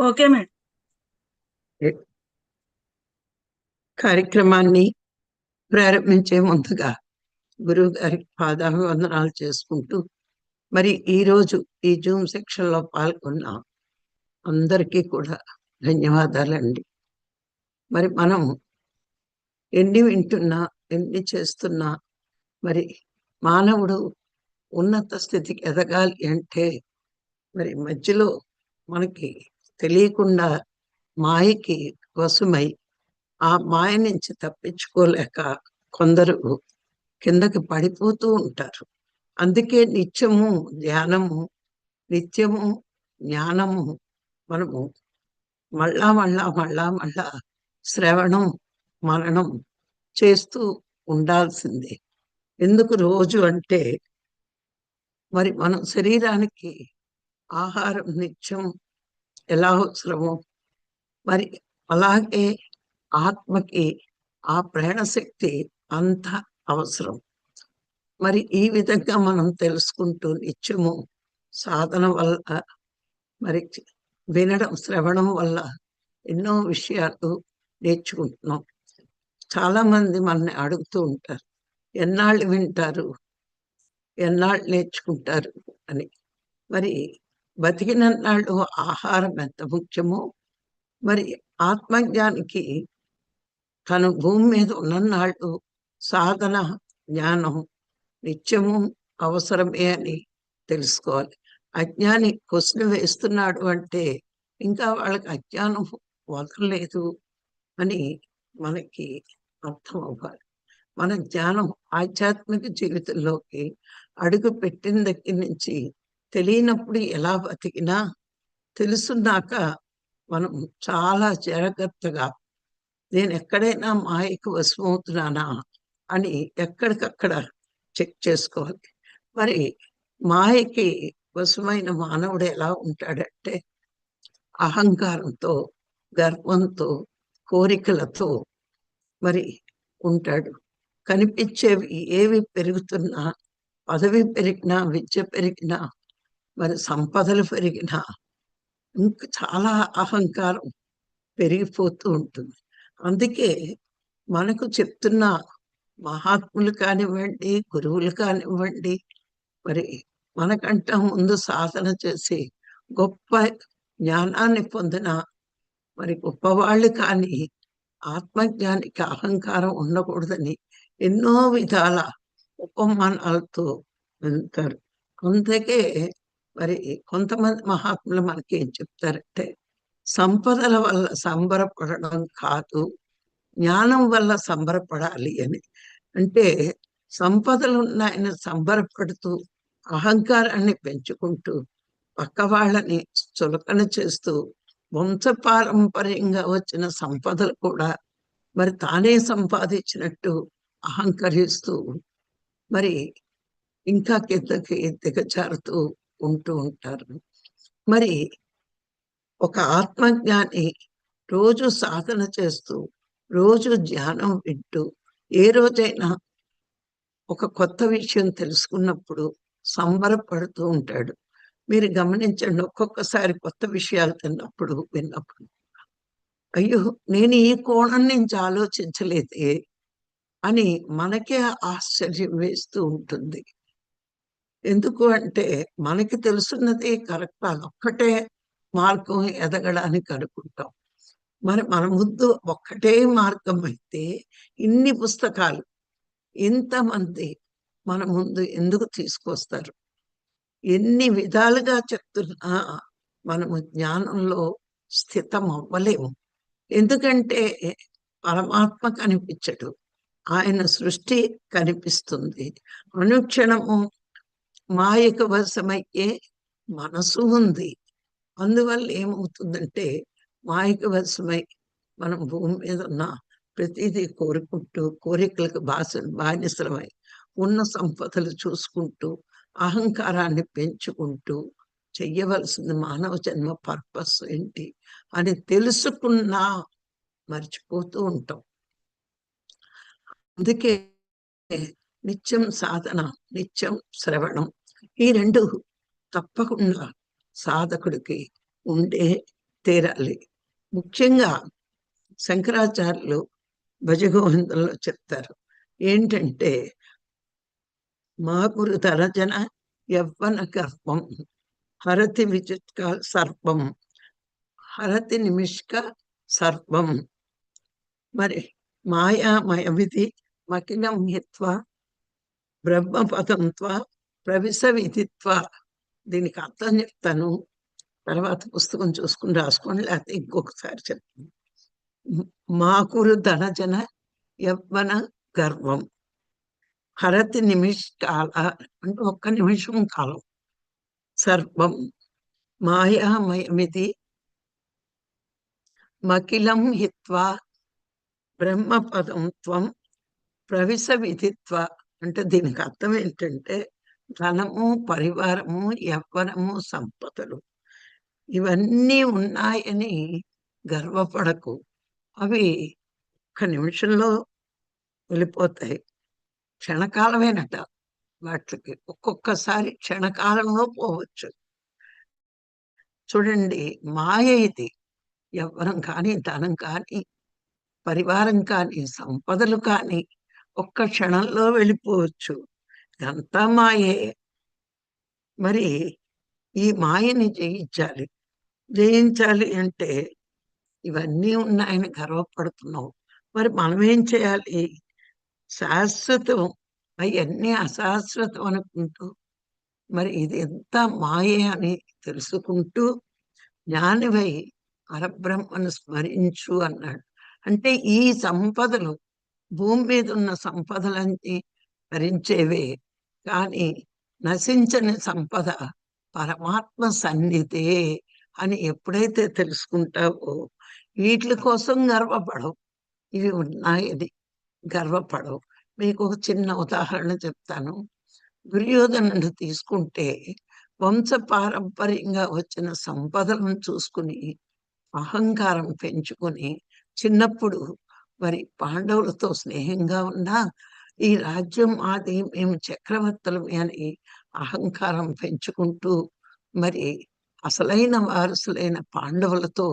Okay madam. కార్యక్రమాన్ని ప్రారంభించే ముందుగా గురువు గారికి పాదాభివందనాలు చేసుకుంటూ మరి ఈరోజు ఈ జూమ్ సెక్షన్లో పాల్గొన్న అందరికీ కూడా ధన్యవాదాలండి. మరి మనం ఎన్ని వింటున్నా ఎన్ని చేస్తున్నా మరి మానవుడు ఉన్నత స్థితికి ఎదగాలి అంటే మరి మధ్యలో మనకి తెలియకుండా మాయకి వసుమై ఆ మాయ నుంచి తప్పించుకోలేక కొందరు కిందకి పడిపోతూ ఉంటారు. అందుకే నిత్యము ధ్యానము నిత్యము జ్ఞానము మనము మళ్ళా మళ్ళా మళ్ళా మళ్ళా శ్రవణం మరణం చేస్తూ ఉండాల్సిందే. ఎందుకు రోజు అంటే మరి మనం శరీరానికి ఆహారం నిత్యం ఎలా అవసరమో. మరి అలాగే ఆత్మకి ఆ ప్రాణశక్తి అంత అవసరం. మరి ఈ విధంగా మనం తెలుసుకుంటూ నిత్యము సాధన వల్ల మరి వినడం శ్రవణం వల్ల ఎన్నో విషయాలు నేర్చుకుంటున్నాం. చాలా మంది మనల్ని అడుగుతూ ఉంటారు ఎన్నాళ్ళు వింటారు? ఎన్నాళ్ళు నేర్చుకుంటారు? అని. మరి బతికినన్నాళ్ళు ఆహారం ఎంత ముఖ్యమో? మరి ఆత్మజ్ఞానికి తను భూమి మీద ఉన్ననాళ్ళు సాధన జ్ఞానం నిత్యము అవసరమే అని తెలుసుకోవాలి. అజ్ఞాని క్వశ్చన్ వేస్తున్నాడు అంటే ఇంకా వాళ్ళకి అజ్ఞానం వదలలేదు అని మనకి అర్థం అవ్వాలి మన జ్ఞానం ఆధ్యాత్మిక జీవితంలోకి అడుగు పెట్టిన దగ్గర నుంచి తెలియనప్పుడు ఎలా బతికినా తెలుసున్నాక మనం చాలా జాగ్రత్తగా నేను ఎక్కడైనా మాయకు వశమవుతున్నానా అని ఎక్కడికక్కడ చెక్ చేసుకోవాలి. మరి మాయకి వశమైన మానవుడు ఎలా ఉంటాడంటే అహంకారంతో గర్వంతో కోరికలతో మరి ఉంటాడు. కనిపించేవి ఏవి పెరుగుతున్నా పదవి పెరిగినా విద్య పెరిగినా మరి సంపదలు పెరిగినా ఇంకా చాలా అహంకారం పెరిగిపోతూ ఉంటుంది. అందుకే మనకు చెప్తున్న మహాత్ములు కానివ్వండి గురువులు కానివ్వండి మరి మనకంట ముందు సాధన చేసి గొప్ప జ్ఞానాన్ని పొందిన మరి గొప్పవాళ్ళు కానీ ఆత్మజ్ఞానికి అహంకారం ఉండకూడదని ఎన్నో విధాల ఉపమానాలతో వెళ్తారు. అందుకే మరి కొంతమంది మహాత్ములు మనకి ఏం చెప్తారంటే సంపదల వల్ల సంబరపడడం కాదు జ్ఞానం వల్ల సంబరపడాలి అని. అంటే సంపదలు ఉన్నాయన సంబరపడుతూ అహంకారాన్ని పెంచుకుంటూ పక్క వాళ్ళని చులకన చేస్తూ వంశపారంపర్యంగా వచ్చిన సంపదలు కూడా మరి తానే సంపాదించినట్టు అహంకరిస్తూ మరి ఇంకా కిందకి దిగజారుతూ ఉంటూ ఉంటారు. మరి ఒక ఆత్మజ్ఞాని రోజు సాధన చేస్తూ రోజు ధ్యానం వింటూ ఏ రోజైనా ఒక కొత్త విషయం తెలుసుకున్నప్పుడు సంబరపడుతూ ఉంటాడు. మీరు గమనించండి ఒక్కొక్కసారి కొత్త విషయాలు తిన్నప్పుడు విన్నప్పుడు అయ్యో నేను ఈ కోణం నుంచి ఆలోచించలేదే అని మనకే ఆశ్చర్యం వేస్తూ ఉంటుంది. ఎందుకు అంటే మనకి తెలుసున్నది కరెక్ట్ అదొక్కటే మార్గం ఎదగడానికి అనుకుంటాం. మరి మన ముందు ఒక్కటే మార్గం అయితే ఇన్ని పుస్తకాలు ఇంతమంది మన ముందు ఎందుకు తీసుకొస్తారు? ఎన్ని విధాలుగా చెప్తున్నా మనము జ్ఞానంలో స్థితం అవ్వలేము. ఎందుకంటే పరమాత్మ కనిపించడు. ఆయన సృష్టి కనిపిస్తుంది. అనుక్షణము మాయక వశమయ్యే మనసు ఉంది. అందువల్ల ఏమవుతుందంటే మాయక వశమై మనం భూమి మీద ఉన్న ప్రతిదీ కోరుకుంటూ కోరికలకు బాస బానిసలమై ఉన్న సంపదలు చూసుకుంటూ అహంకారాన్ని పెంచుకుంటూ చెయ్యవలసింది మానవ జన్మ పర్పస్ ఏంటి అని తెలుసుకున్నా మర్చిపోతూ ఉంటాం. అందుకే నిత్యం సాధన నిత్యం శ్రవణం ఈ రెండు తప్పకుండా సాధకుడికి ఉండే తీరాలి. ముఖ్యంగా శంకరాచార్యులు భజగోవిందంలో చెప్తారు ఏంటంటే మా గురు తరజన యవ్వన గర్భం హరతి విచిత్క సర్పం హరతి నిమిష్క సర్పం మరి మాయామయమిది మకిలం హిత్వ బ్రహ్మపదంత్వ ప్రవిశ విధిత్వ దీనికి అర్థం చెప్తాను. తర్వాత పుస్తకం చూసుకుని రాసుకోండి లేకపోతే ఇంకొకసారి చెప్తాను. మాకురు ధనజన యవ్వన గర్వం. హరతి నిమిష కాల అంటే ఒక్క నిమిషం కాలం. సర్వం మాయామయమిది. మకిలం హిత్వా. బ్రహ్మపదం త్వం. ప్రవిశ విధిత్వ. అంటే దీనికి అర్థం ఏంటంటే ధనము పరివారము యవ్వనము సంపదలు ఇవన్నీ ఉన్నాయని గర్వపడకు. అవి ఒక్క నిమిషంలో వెళ్ళిపోతాయి. క్షణకాలమేనట వాటికి. ఒక్కొక్కసారి క్షణకాలంలో పోవచ్చు. చూడండి మాయ ఇది. యవ్వనం కానీ ధనం కానీ పరివారం కానీ సంపదలు కానీ ఒక్క క్షణంలో వెళ్ళిపోవచ్చు. ఇదంతా మాయే. మరి ఈ మాయని జయించాలి. జయించాలి అంటే ఇవన్నీ ఉన్నాయని గర్వపడుతున్నావు. మరి మనం ఏం చేయాలి? శాశ్వతం అవన్నీ అశాశ్వతం అనుకుంటూ మరి ఇది ఎంత మాయే అని తెలుసుకుంటూ జ్ఞానివై పరబ్రహ్మను స్మరించు అన్నాడు. అంటే ఈ సంపదలు భూమి మీద ఉన్న సంపదలన్నీ భరించేవే? కానీ నశించని సంపద పరమాత్మ సన్నిధే అని ఎప్పుడైతే తెలుసుకుంటావో వీటి కోసం గర్వపడవు. ఇవి ఉన్నాయని గర్వపడవు. మీకు ఒక చిన్న ఉదాహరణ చెప్తాను. దుర్యోధనుడు తీసుకుంటే వంశ పారంపర్యంగా వచ్చిన సంపదలను చూసుకుని అహంకారం పెంచుకొని చిన్నప్పుడు మరి పాండవులతో స్నేహంగా ఉన్నా ఈ రాజ్యం ఆది మేము చక్రవర్తులు అని అహంకారం పెంచుకుంటూ మరి అసలైన వారసులైన పాండవులతో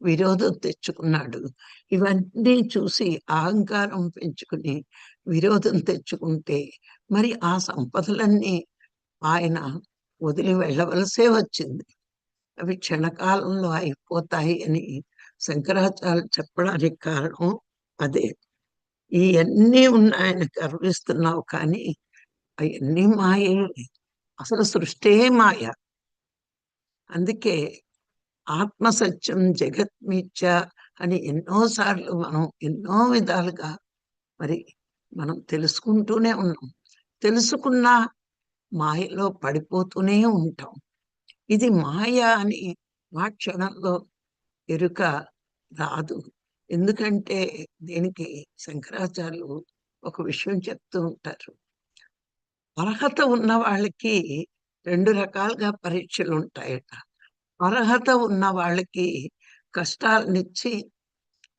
విరోధం తెచ్చుకున్నాడు. ఇవన్నీ చూసి అహంకారం పెంచుకుని విరోధం తెచ్చుకుంటే మరి ఆ సంపదలన్నీ ఆయన వదిలి వెళ్ళవలసే వచ్చింది. అవి క్షణకాలంలో అయిపోతాయి అని శంకరాచార్య చెప్పడానికి కారణం అదే. ఇవన్నీ ఉన్నాయని గర్విస్తున్నావు కానీ అవన్నీ మాయలే. అసలు సృష్టే మాయ. అందుకే ఆత్మసత్యం జగత్మిచ్చ అని ఎన్నోసార్లు మనం ఎన్నో విధాలుగా మరి మనం తెలుసుకుంటూనే ఉన్నాం. తెలుసుకున్నా మాయలో పడిపోతూనే ఉంటాం. ఇది మాయ అని మా క్షణంలో ఎరుక రాదు. ఎందుకంటే దీనికి శంకరాచార్యులు ఒక విషయం చెప్తూ ఉంటారు. అర్హత ఉన్న వాళ్ళకి రెండు రకాలుగా పరీక్షలు ఉంటాయట. అర్హత ఉన్న వాళ్ళకి కష్టాలనిచ్చి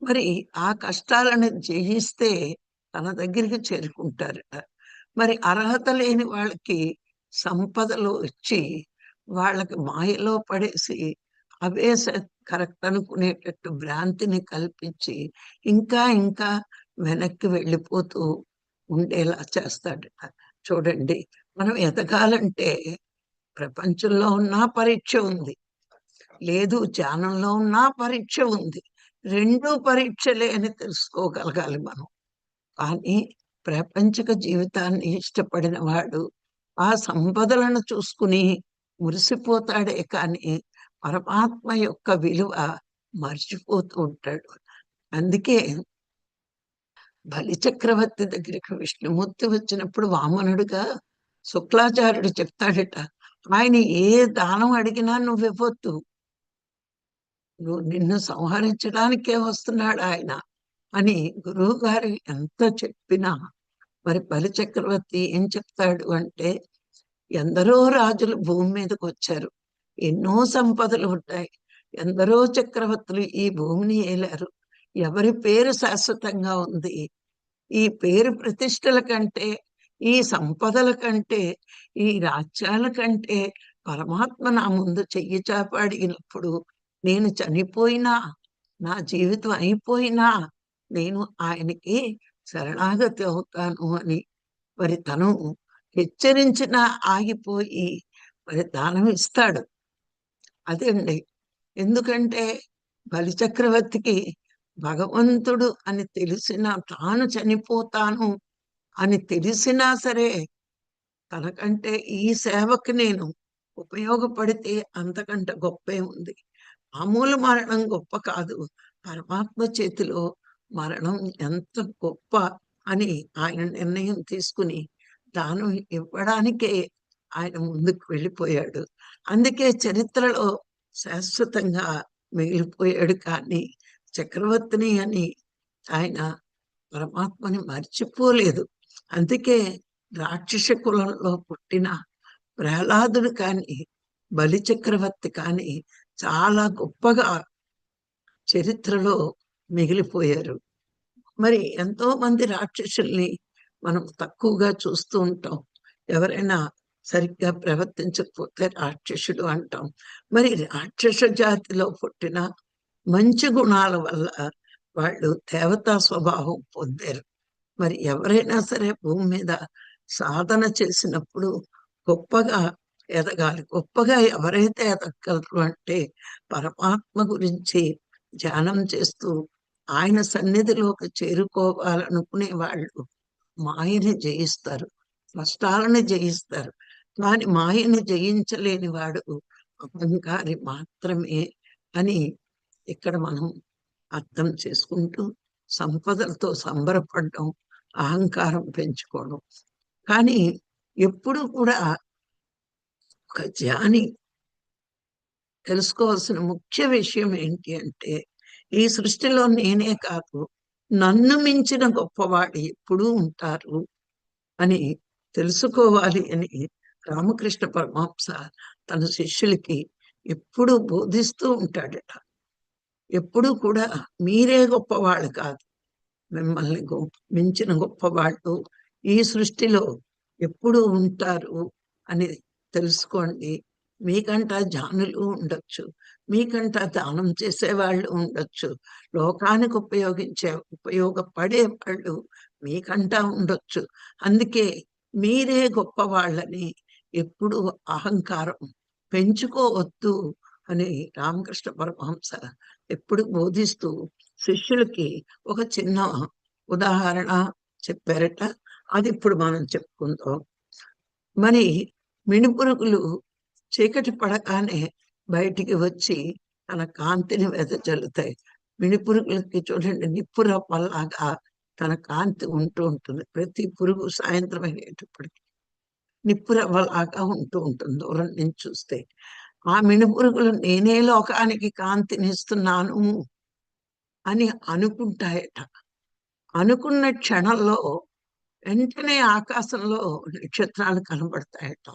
మరి ఆ కష్టాలను జయిస్తే తన దగ్గరికి చేరుకుంటారట. మరి అర్హత లేని వాళ్ళకి సంపదలు ఇచ్చి వాళ్ళకి మాయలో పడేసి అవే కరెక్ట్ అనుకునేటట్టు భ్రాంతిని కల్పించి ఇంకా ఇంకా వెనక్కి వెళ్ళిపోతూ ఉండేలా చేస్తాడట చూడండి మనం ఎదగాలంటే ప్రపంచంలో ఉన్న పరీక్ష ఉంది. లేదు ధ్యానంలో ఉన్న పరీక్ష ఉంది. రెండు పరీక్షలే అని తెలుసుకోగలగాలి మనం. కానీ ప్రపంచక జీవితాన్ని ఇష్టపడిన వాడు ఆ సంపదలను చూసుకుని మురిసిపోతాడే కానీ పరమాత్మ యొక్క విలువ మర్చిపోతూ ఉంటాడు. అందుకే బలి చక్రవర్తి దగ్గరికి విష్ణుమూర్తి వచ్చినప్పుడు వామనుడుగా శుక్లాచార్యుడు చెప్తాడట ఆయన ఏ దానం అడిగినా నువ్వు ఇవ్వద్దు. నువ్వు నిన్ను సంహరించడానికే వస్తున్నాడు ఆయన అని గురువు గారు ఎంత చెప్పినా మరి బలి చక్రవర్తి ఏం చెప్తాడు అంటే ఎందరో రాజులు భూమి మీదకి వచ్చారు ఎన్నో సంపదలు ఉంటాయి. ఎందరో చక్రవర్తులు ఈ భూమిని ఏలారు? ఎవరి పేరు శాశ్వతంగా ఉంది? ఈ పేరు ప్రతిష్టల కంటే ఈ సంపదల కంటే ఈ రాజ్యాల కంటే పరమాత్మ నా ముందు చెయ్యి చాపాడినప్పుడు నేను చనిపోయినా నా జీవితం అయిపోయినా నేను ఆయనకి శరణాగతి అవుతాను అని మరి తను హెచ్చరించినా ఆగిపోయి మరి దానం ఇస్తాడు. అదే అండి. ఎందుకంటే బలిచక్రవర్తికి భగవంతుడు అని తెలిసిన తాను చనిపోతాను అని తెలిసినా సరే తనకంటే ఈ సేవకి నేను ఉపయోగపడితే అంతకంటే గొప్పే ఉంది. మామూలు మరణం గొప్ప కాదు. పరమాత్మ చేతిలో మరణం ఎంత గొప్ప అని ఆయన నిర్ణయం తీసుకుని దానం ఇవ్వడానికే ఆయన ముందుకు వెళ్ళిపోయాడు. అందుకే చరిత్రలో శాశ్వతంగా మిగిలిపోయాడు కానీ చక్రవర్తిని అని ఆయన పరమాత్మని మర్చిపోలేదు. అందుకే రాక్షస కులంలో పుట్టిన ప్రహ్లాదుడు కానీ బలి చక్రవర్తి కానీ చాలా గొప్పగా చరిత్రలో మిగిలిపోయారు. మరి ఎంతో మంది రాక్షసుల్ని మనం తక్కువగా చూస్తూ ఉంటాం. ఎవరైనా సరిగ్గా ప్రవర్తించకపోతే రాక్షసుడు అంటాం. మరి రాక్షస జాతిలో పుట్టిన మంచి గుణాల వల్ల వాళ్ళు దేవతా స్వభావం పొందారు. మరి ఎవరైనా సరే భూమి మీద సాధన చేసినప్పుడు గొప్పగా ఎదగాలి. గొప్పగా ఎవరైతే ఎదగలరు అంటే పరమాత్మ గురించి ధ్యానం చేస్తూ ఆయన సన్నిధిలోకి చేరుకోవాలనుకునే వాళ్ళు మాయని జయిస్తారు కష్టాలను జయిస్తారు. వాని మాయను జయించలేని వాడు అహంకారి మాత్రమే అని ఇక్కడ మనం అర్థం చేసుకుంటూ సంపదలతో సంబరపడడం అహంకారం పెంచుకోవడం. కానీ ఎప్పుడు కూడా ఒక జ్ఞాని తెలుసుకోవాల్సిన ముఖ్య విషయం ఏంటి అంటే ఈ సృష్టిలో నేనే కాదు నన్ను మించిన గొప్పవాడు ఎప్పుడూ ఉంటారు అని తెలుసుకోవాలి అని రామకృష్ణ పరమాంస తన శిష్యులకి ఎప్పుడు బోధిస్తూ ఉంటాడట. ఎప్పుడు కూడా మీరే గొప్పవాళ్ళు కాదు. మిమ్మల్ని మించిన గొప్పవాళ్ళు ఈ సృష్టిలో ఎప్పుడు ఉంటారు అని తెలుసుకోండి. మీకంట జానులు ఉండొచ్చు. మీకంట దానం చేసే వాళ్ళు ఉండొచ్చు. లోకానికి ఉపయోగించే ఉపయోగపడే వాళ్ళు మీకంటా ఉండొచ్చు. అందుకే మీరే గొప్ప వాళ్ళని ఎప్పుడు అహంకారం. పెంచుకోవద్దు అని రామకృష్ణ పరమహంస ఎప్పుడు బోధిస్తూ శిష్యులకి ఒక చిన్న ఉదాహరణ చెప్పారట. అది ఇప్పుడు మనం చెప్పుకుందాం. మరి మిణిపురుగులు చీకటి పడగానే బయటికి వచ్చి తన కాంతిని వెదజల్లుతాయి మిణిపురుగులకి చూడండి నిప్పుర పల్లాగా తన కాంతి ఉంటూ ఉంటుంది. ప్రతి పురుగు సాయంత్రం అయ్యేటప్పటికి. నిప్పు రవ్వలాగా ఉంటూ ఉంటుంది. దూరం నుంచి చూస్తే. ఆ మినుపురుగులు నేనే లోకానికి కాంతినిస్తున్నాను అని అనుకుంటాయట. అనుకున్న క్షణంలో వెంటనే ఆకాశంలో నక్షత్రాలు కనబడతాయట.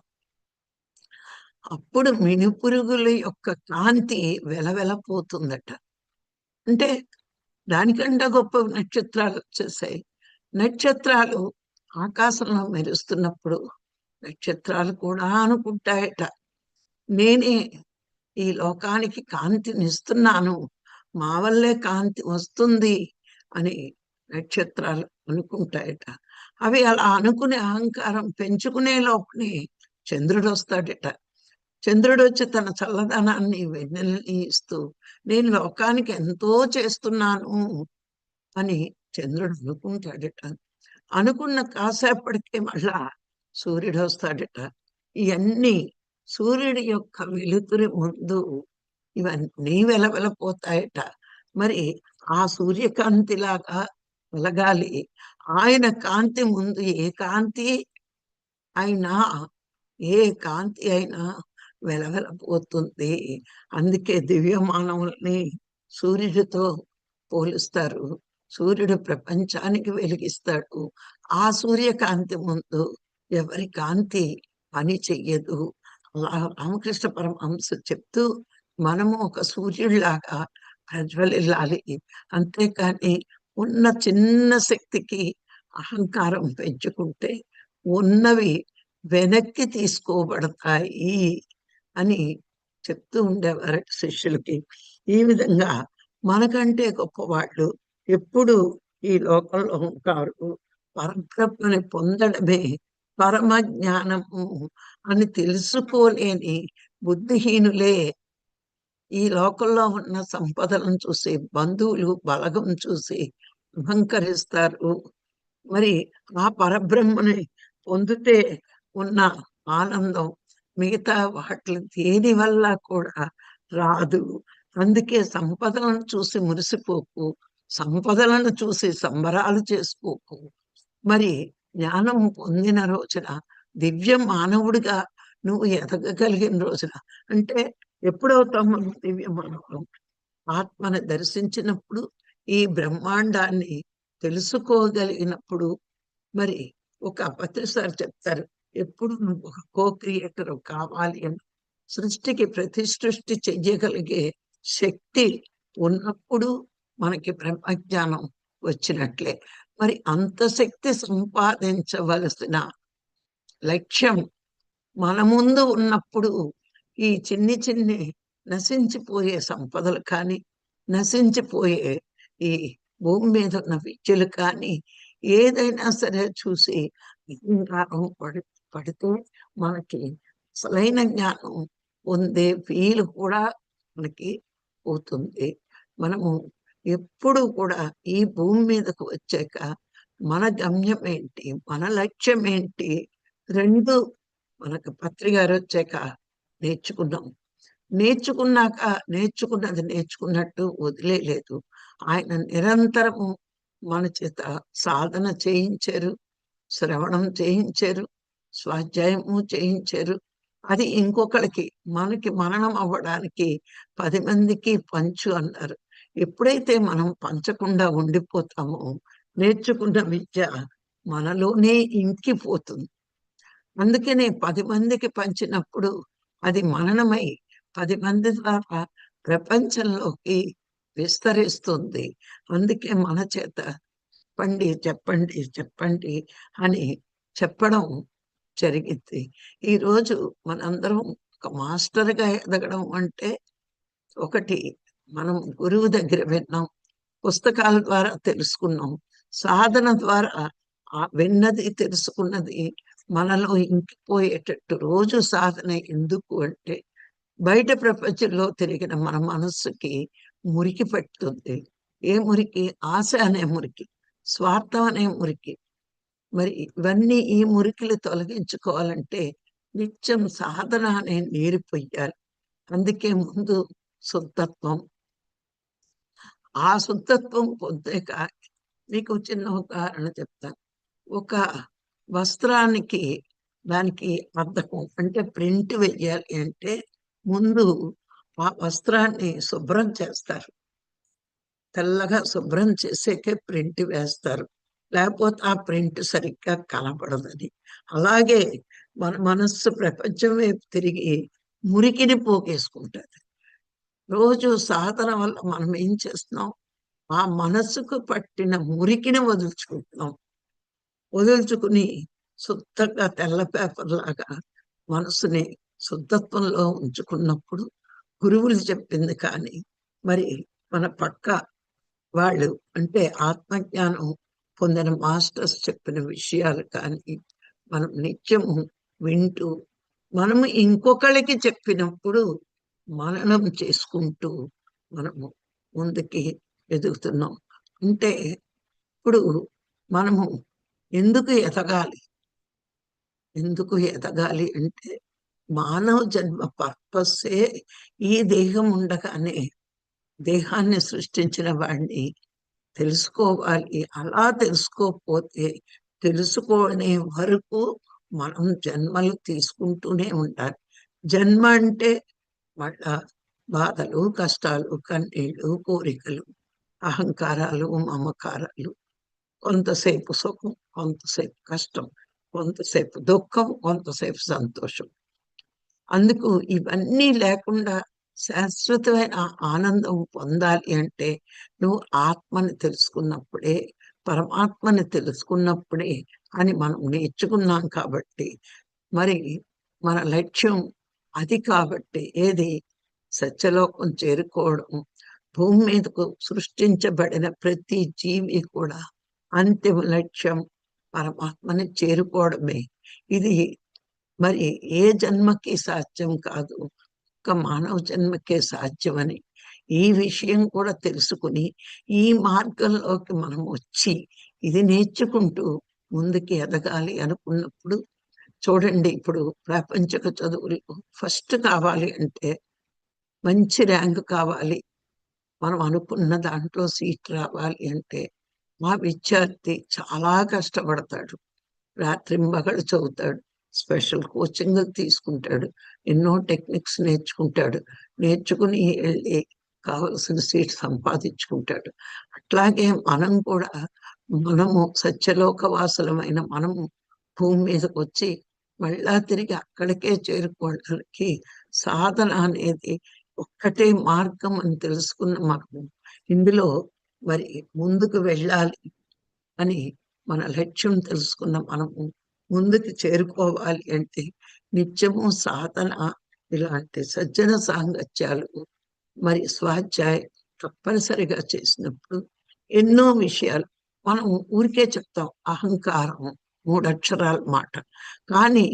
అప్పుడు మినుపురుగుల యొక్క కాంతి వెలవెలపోతుందట. అంటే దానికంటే గొప్ప నక్షత్రాలు వచ్చేసాయి. నక్షత్రాలు ఆకాశంలో మెరుస్తున్నప్పుడు నక్షత్రాలు కూడా అనుకుంటాయట. నేనే ఈ లోకానికి కాంతినిస్తున్నాను మా వల్లే కాంతి వస్తుంది అని నక్షత్రాలు అనుకుంటాయట. అవి అలా అనుకునే అహంకారం పెంచుకునే లోపలే చంద్రుడు వస్తాడట. చంద్రుడు వచ్చి తన చల్లదనాన్ని వెన్నెల్ని ఇస్తూ నేను లోకానికి ఎంతో చేస్తున్నాను అని చంద్రుడు అనుకుంటాడట. అనుకున్న కాసేపటికే మళ్ళా సూర్యుడు వస్తాడట ఇవన్నీ సూర్యుడి యొక్క వెలుతురి ముందు ఇవన్నీ వెలవెలపోతాయట. మరి ఆ సూర్యకాంతిలాగా వెలగాలి. ఆయన కాంతి ముందు ఏ కాంతి అయినా ఏ కాంతి అయినా వెలవెలపోతుంది. అందుకే దివ్య మానవుల్ని సూర్యుడితో పోలుస్తారు. సూర్యుడు ప్రపంచానికి వెలిగిస్తాడు. ఆ సూర్యకాంతి ముందు ఎవరి కాంతి పని చెయ్యదు. రామకృష్ణ పరమహంస చెప్తూ మనము ఒక సూర్యుడిలాగా ప్రజ్వలిల్లాలి. అంతేకాని ఉన్న చిన్న శక్తికి అహంకారం పెంచుకుంటే ఉన్నవి వెనక్కి తీసుకోబడతాయి అని చెప్తూ ఉండేవారు శిష్యులకి. ఈ విధంగా మనకంటే గొప్పవాళ్ళు ఎప్పుడు ఈ లోకంలో ఉంటారు. పరబ్రహ్మని పొందడమే పరమ జ్ఞానము అని తెలుసుకోలేని బుద్ధిహీనులే. ఈ లోకంలో ఉన్న సంపదలను చూసి బంధువులు బలగం చూసి అహంకరిస్తారు. మరి ఆ పరబ్రహ్మని పొందితే ఉన్న ఆనందం మిగతా వాటి దేని వల్ల కూడా రాదు. అందుకే సంపదలను చూసి మురిసిపోకు సంపదలను చూసి సంబరాలు చేసుకోకు. మరి జ్ఞానం పొందిన రోజున దివ్య మానవుడిగా నువ్వు ఎదగగలిగిన రోజున. అంటే ఎప్పుడవుతాం మనం దివ్య మానవుడు ఆత్మని దర్శించినప్పుడు ఈ బ్రహ్మాండాన్ని తెలుసుకోగలిగినప్పుడు మరి ఒక పత్రిసారి చెప్తారు ఎప్పుడు నువ్వు ఒక కో క్రియేటర్ కావాలి అని సృష్టికి ప్రతిసృష్టి చెయ్యగలిగే శక్తి ఉన్నప్పుడు మనకి బ్రహ్మజ్ఞానం వచ్చినట్లే. మరి అంత శక్తి సంపాదించవలసిన లక్ష్యం మన ముందు ఉన్నప్పుడు ఈ చిన్ని చిన్ని నశించిపోయే సంపదలు కానీ నశించిపోయే ఈ భూమి మీద ఉన్న విద్యలు కానీ ఏదైనా సరే చూసి అహంకారం పడి పడితే మనకి అసలైన జ్ఞానం పొందే వీలు కూడా మనకి పోతుంది. మనము ఎప్పుడు కూడా ఈ భూమి మీదకు వచ్చాక మన గమ్యం ఏంటి? మన లక్ష్యం ఏంటి? రెండు మనకు పత్రికారు వచ్చాక నేర్చుకున్నాం. నేర్చుకున్నాక నేర్చుకున్నది నేర్చుకున్నట్టు వదిలేదు ఆయన నిరంతరము మన చేత సాధన చేయించారు శ్రవణం చేయించారు స్వాధ్యాయము చేయించారు. అది ఇంకొకరికి మనకి మరణం అవ్వడానికి పది మందికి పంచు అన్నారు. ఎప్పుడైతే మనం పంచకుండా ఉండిపోతామో నేర్చుకున్న విద్య మనలోనే ఇంకిపోతుంది. అందుకనే పది మందికి పంచినప్పుడు అది మననమై పది మంది ద్వారా ప్రపంచంలోకి విస్తరిస్తుంది. అందుకే మన చేత చెప్పండి చెప్పండి చెప్పండి అని చెప్పడం జరిగింది. ఈరోజు మనందరం ఒక మాస్టర్గా ఎదగడం అంటే ఒకటి మనం గురువు దగ్గర విన్నాం. పుస్తకాల ద్వారా తెలుసుకున్నాం. సాధన ద్వారా ఆ విన్నది తెలుసుకున్నది మనలో ఇంకిపోయేటట్టు రోజు సాధన ఎందుకు అంటే బయట ప్రపంచంలో తిరిగిన మన మనస్సుకి మురికి పట్టుతుంది. ఏ మురికి? ఆశ అనే మురికి స్వార్థం అనే మురికి. మరి ఇవన్నీ ఈ మురికిలు తొలగించుకోవాలంటే నిత్యం సాధన అనే నీరు పొయ్యాలి. అందుకే ముందు శుద్ధత్వం ఆ శుద్ధత్వం పొందాక మీకు చిన్న ఉదాహరణ చెప్తాను ఒక వస్త్రానికి దానికి అర్థకం అంటే ప్రింట్ వెయ్యాలి అంటే ముందు ఆ వస్త్రాన్ని శుభ్రం చేస్తారు. తెల్లగా శుభ్రం చేసేకే ప్రింట్ వేస్తారు. లేకపోతే ఆ ప్రింట్ సరిగ్గా కనపడదని అలాగే మన మనస్సు ప్రపంచం వైపు తిరిగి మురికిని పోగేసుకుంటుంది. రోజు సాధన వల్ల మనం ఏం చేస్తున్నాం? ఆ మనసుకు పట్టిన మురికిని వదులుచుకుంటున్నాం. వదులుచుకుని శుద్ధంగా తెల్ల పేపర్ లాగా మనసుని శుద్ధత్వంలో ఉంచుకున్నప్పుడు గురువులు చెప్పింది కానీ మరి మన పక్క వాళ్ళు అంటే ఆత్మజ్ఞానం పొందిన మాస్టర్స్ చెప్పిన విషయాలు కానీ మనం నిత్యము వింటూ మనము ఇంకొకరికి చెప్పినప్పుడు మననం చేసుకుంటూ మనము ముందుకి ఎదుగుతున్నాం. అంటే ఇప్పుడు మనము ఎందుకు ఎదగాలి? ఎందుకు ఎదగాలి అంటే మానవ జన్మ పర్పస్సే ఈ దేహం ఉండగానే దేహాన్ని సృష్టించిన వాడిని తెలుసుకోవాలి. అలా తెలుసుకోకపోతే తెలుసుకోనే వరకు మనం జన్మలు తీసుకుంటూనే ఉండాలి. జన్మ అంటే మళ్ళా బాధలు కష్టాలు కన్నీళ్ళు కోరికలు అహంకారాలు మమకారాలు. కొంతసేపు సుఖం కొంతసేపు కష్టం కొంతసేపు దుఃఖం కొంతసేపు సంతోషం. అందుకు ఇవన్నీ లేకుండా శాశ్వతమైన ఆనందం పొందాలి అంటే నువ్వు ఆత్మని తెలుసుకున్నప్పుడే పరమాత్మని తెలుసుకున్నప్పుడే అని మనం నేర్చుకున్నాం కాబట్టి మరి మన లక్ష్యం అది కాబట్టి ఏది? సత్యలోకం చేరుకోవడం భూమి మీదకు సృష్టించబడిన ప్రతి జీవి కూడా అంతిమ లక్ష్యం పరమాత్మని చేరుకోవడమే. ఇది మరి ఏ జన్మకి సాధ్యం కాదు? ఒక మానవ జన్మకే సాధ్యమని ఈ విషయం కూడా తెలుసుకుని ఈ మార్గంలోకి మనం వచ్చి ఇది నేర్చుకుంటూ ముందుకి ఎదగాలి అనుకున్నప్పుడు చూడండి ఇప్పుడు ప్రాపంచిక చదువులు ఫస్ట్ కావాలి అంటే మంచి ర్యాంక్ కావాలి. మనం అనుకున్న దాంట్లో సీట్ రావాలి అంటే మా విద్యార్థి చాలా కష్టపడతాడు. రాత్రింబగలు చదువుతాడు స్పెషల్ కోచింగ్ తీసుకుంటాడు ఎన్నో టెక్నిక్స్ నేర్చుకుంటాడు నేర్చుకుని వెళ్ళి కావలసిన సీట్ సంపాదించుకుంటాడు. అట్లాగే మనం కూడా మనము సత్యలోక వాసులమైన మనము భూమి మీదకి వచ్చి మళ్ళా తిరిగి అక్కడికే చేరుకోవడానికి సాధన అనేది ఒక్కటే మార్గం అని తెలుసుకున్న మనము ఇందులో మరి ముందుకు వెళ్ళాలి అని మన లక్ష్యం తెలుసుకున్న మనము ముందుకు చేరుకోవాలి అంటే నిత్యము సాధన ఇలాంటి సజ్జన సాంగత్యాలు మరి స్వాధ్యాయం తప్పనిసరిగా చేసినప్పుడు ఎన్నో విషయాలు మనం ఊరికే చెప్తాం. అహంకారం మూడక్షరాల మాట. కానీ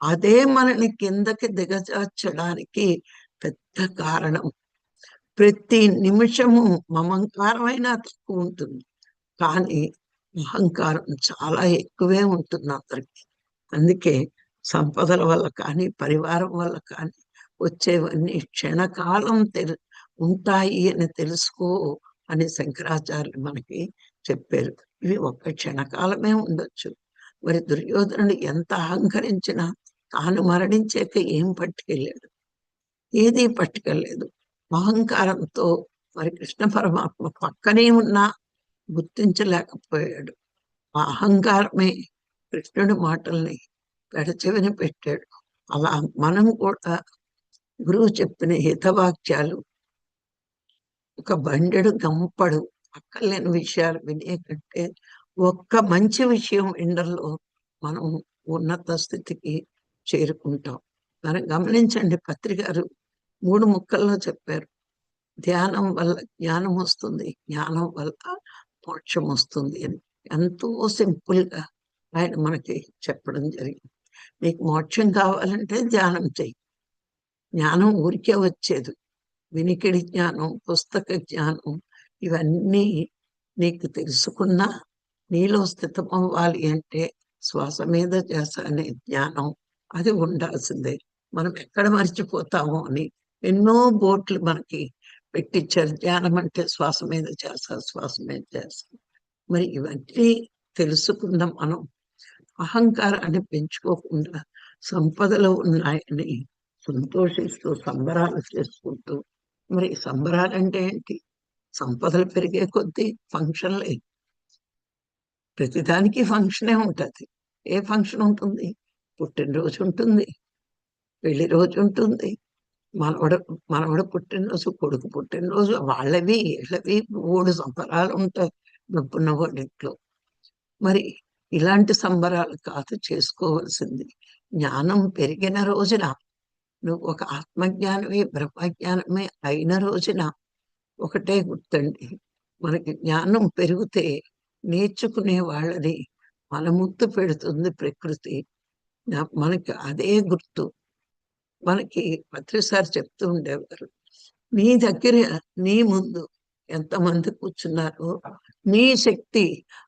అదే మనని కిందకి దిగజార్చడానికి పెద్ద కారణం. ప్రతి నిమిషము మమంకారమైన తక్కువ ఉంటుంది. కానీ అహంకారం చాలా ఎక్కువే ఉంటుంది అందరికి. అందుకే సంపదల వల్ల కానీ పరివారం వల్ల కానీ వచ్చేవన్నీ క్షణకాలం తెలు ఉంటాయి అని తెలుసుకో అని శంకరాచార్యులు మనకి చెప్పారు. ఇవి ఒక్క క్షణకాలమే ఉండొచ్చు. మరి దుర్యోధనుడు ఎంత అహంకరించినా తాను మరణించాక ఏం పట్టుకెళ్ళాడు ఏదీ పట్టుకెళ్ళలేదు అహంకారంతో మరి కృష్ణ పరమాత్మ పక్కనే ఉన్నా గుర్తించలేకపోయాడు. ఆ అహంకారమే కృష్ణుడి మాటల్ని పెడచెవిని పెట్టాడు. అలా మనం కూడా గురువు చెప్పిన హితవాక్యాలు ఒక బండెడు గంపడు అక్కర్లేని విషయాలు వినే కంటే ఒక్క మంచి విషయం ఎండల్లో మనం ఉన్నత స్థితికి చేరుకుంటాం. మనం గమనించండి పత్రికారు మూడు ముక్కల్లో చెప్పారు. ధ్యానం వల్ల జ్ఞానం వస్తుంది జ్ఞానం వల్ల మోక్షం వస్తుంది అని. ఎంతో సింపుల్గా ఆయన మనకి చెప్పడం జరిగింది. నీకు మోక్షం కావాలంటే ధ్యానం చెయ్యి. జ్ఞానం ఊరికే వచ్చేది. వినికిడి జ్ఞానం పుస్తక జ్ఞానం ఇవన్నీ నీకు తెలుసుకున్నా నీలో స్థితం అవ్వాలి అంటే శ్వాస మీద చేస అనే జ్ఞానం అది ఉండాల్సిందే. మనం ఎక్కడ మర్చిపోతామో అని ఎన్నో బోట్లు మనకి పెట్టించారు ధ్యానం అంటే శ్వాస మీద చేస్తా శ్వాస మీద చేస్తారు మరి ఇవన్నీ తెలుసుకుందాం మనం. అహంకారాన్ని పెంచుకోకుండా సంపదలు ఉన్నాయని సంతోషిస్తూ సంబరాలు చేసుకుంటూ. మరి సంబరాలు అంటే ఏంటి? సంపదలు పెరిగే కొద్దీ ఫంక్షన్లే. ప్రతిదానికి ఫంక్షనే ఉంటుంది. ఏ ఫంక్షన్ ఉంటుంది? పుట్టినరోజు ఉంటుంది. పెళ్ళి రోజు ఉంటుంది. మనవడ మనవడ పుట్టినరోజు కొడుకు పుట్టినరోజు వాళ్ళవి వీళ్ళవి మూడు సంబరాలు ఉంటాయి. డబ్బున్న వాడింట్లో మరి ఇలాంటి సంబరాలు కాదు చేసుకోవాల్సింది. జ్ఞానం పెరిగిన రోజున నువ్వు ఒక ఆత్మజ్ఞానమే బ్రహ్మజ్ఞానమే అయిన రోజున ఒకటే గుర్తండి. మనకి జ్ఞానం పెరిగితే నేర్చుకునే వాళ్ళని మన ముద్దు పెడుతుంది ప్రకృతి. మనకి అదే గుర్తు. మనకి ప్రతిసారి చెప్తూ ఉండేవారు నీ దగ్గర నీ ముందు ఎంతమంది కూర్చున్నారు నీ శక్తి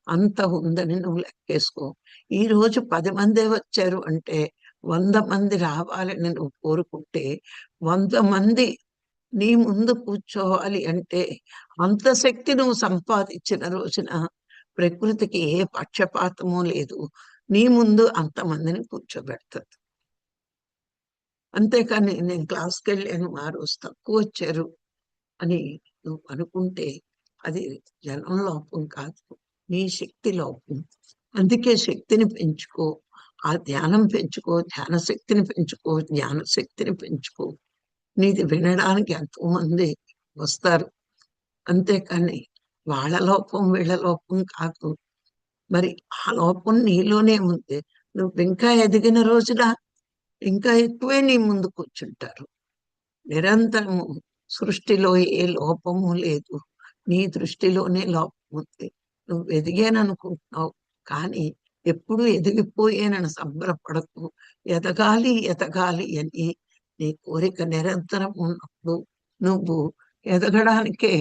అంత ఉందని నువ్వు లెక్కేసుకో. ఈ రోజు పది మందే వచ్చారు అంటే వంద మంది రావాలని నువ్వు కోరుకుంటే వంద మంది నీ ముందు కూర్చోవాలి అంటే అంత శక్తి నువ్వు సంపాదించిన రోజున ప్రకృతికి ఏ పక్షపాతము లేదు. నీ ముందు అంతమందిని కూర్చోబెడుతుంది. అంతేకాని నేను క్లాస్కి వెళ్ళాను ఆ రోజు తక్కువ వచ్చారు అని నువ్వు అనుకుంటే అది జనం లోపం కాదు. నీ శక్తి లోపం. అందుకే శక్తిని పెంచుకో. ఆ ధ్యానం పెంచుకో ధ్యాన శక్తిని పెంచుకో జ్ఞాన శక్తిని పెంచుకో. నీది వినడానికి ఎంతో మంది వస్తారు. అంతేకాని వాళ్ళ లోపం వీళ్ళ లోపం కాదు మరి ఆ లోపం నీలోనే ఉంది. నువ్వు ఇంకా ఎదిగిన రోజున? ఇంకా ఎక్కువే నీ ముందు కూర్చుంటారు. నిరంతరము సృష్టిలో ఏ లోపము లేదు. నీ దృష్టిలోనే లోపం ఉంది. నువ్వు ఎదిగాననుకుంటున్నావు. కానీ ఎప్పుడు ఎదిగిపోయానని సంబరపడకు. ఎదగాలి ఎదగాలి అని నీ కోరిక నిరంతరం ఉన్నప్పుడు నువ్వు ఎదగడానికే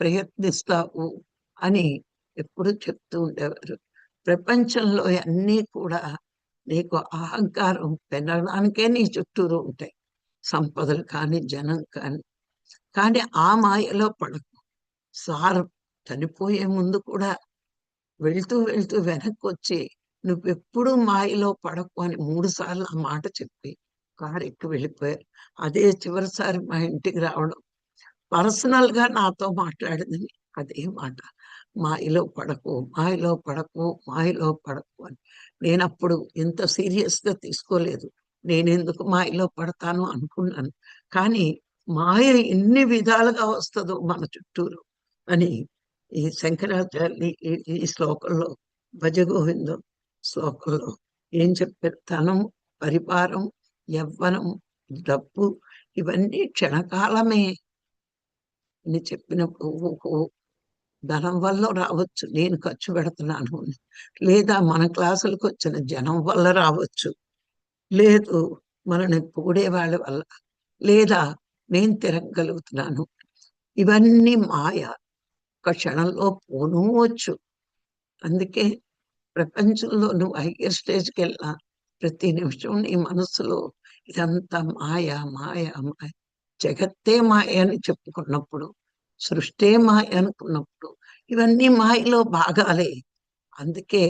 ప్రయత్నిస్తావు అని ఎప్పుడు చెప్తూ ఉండేవారు. ప్రపంచంలో అన్నీ కూడా నీకు అహంకారం పెరగడానికే నీ చుట్టూరు ఉంటాయి. సంపదలు కానీ జనం కానీ. కానీ ఆ మాయలో పడకు. సార్ చనిపోయే ముందు కూడా వెళ్తూ వెళ్తూ వెనక్కి వచ్చి నువ్వెప్పుడు మాయలో పడకు అని మూడు సార్లు ఆ మాట చెప్పి కారు ఎక్కి వెళ్ళిపోయారు. అదే చివరిసారి మా ఇంటికి రావడం పర్సనల్గా నాతో మాట్లాడింది అదే మాట. మాయలో పడకు మాయలో పడకు మాయలో పడకు అని. నేను అప్పుడు ఇంత సీరియస్గా తీసుకోలేదు. నేను ఎందుకు మాయలో పడతాను అనుకున్నాను. కానీ మాయ ఎన్ని విధాలుగా వస్తుందో మన చుట్టూరు అని ఈ శంకరాచార్య ఈ శ్లోకంలో భజగోవిందం శ్లోకంలో ఏం చెప్పారు? ధనం పరిపారం యవ్వనం డబ్బు ఇవన్నీ క్షణకాలమే అని చెప్పినప్పుడు ధనం వల్ల రావచ్చు నేను ఖర్చు పెడుతున్నాను. లేదా మన క్లాసులకు వచ్చిన జనం వల్ల రావచ్చు. లేదు మనని పొగిడే వాళ్ళ వల్ల. లేదా నేను తిరగగలుగుతున్నాను. ఇవన్నీ మాయ. ఒక క్షణంలో పోనవచ్చు అందుకే ప్రపంచంలో నువ్వు హైయర్ స్టేజ్కి వెళ్ళినా ప్రతి నిమిషం నీ మనసులో ఇదంతా మాయ మాయ మాయ. జగత్తే మాయ అని చెప్పుకున్నప్పుడు సృష్టే మాయ అనుకున్నప్పుడు ఇవన్నీ మాయలో భాగాలే. అందుకే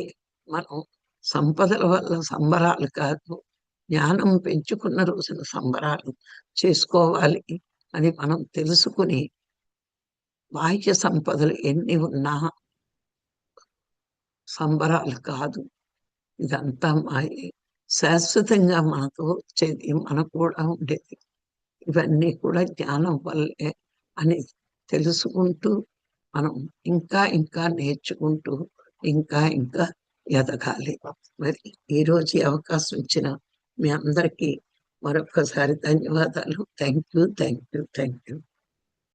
మనం సంపదల వల్ల సంబరాలు కాదు జ్ఞానం పెంచుకున్న రోజున సంబరాలు చేసుకోవాలి అని మనం తెలుసుకుని బాహ్య సంపదలు ఎన్ని ఉన్నా సంబరాలు కాదు. ఇదంతా మాయే. శాశ్వతంగా మనతో వచ్చేది మనకు కూడా ఉండేది. ఇవన్నీ కూడా జ్ఞానం వల్లే అని తెలుసుకుంటూ మనం ఇంకా ఇంకా నేర్చుకుంటూ ఇంకా ఇంకా ఎదగాలి. మరి ఈరోజు అవకాశం ఇచ్చిన మీ అందరికీ మరొకసారి ధన్యవాదాలు. Thank you thank you thank you.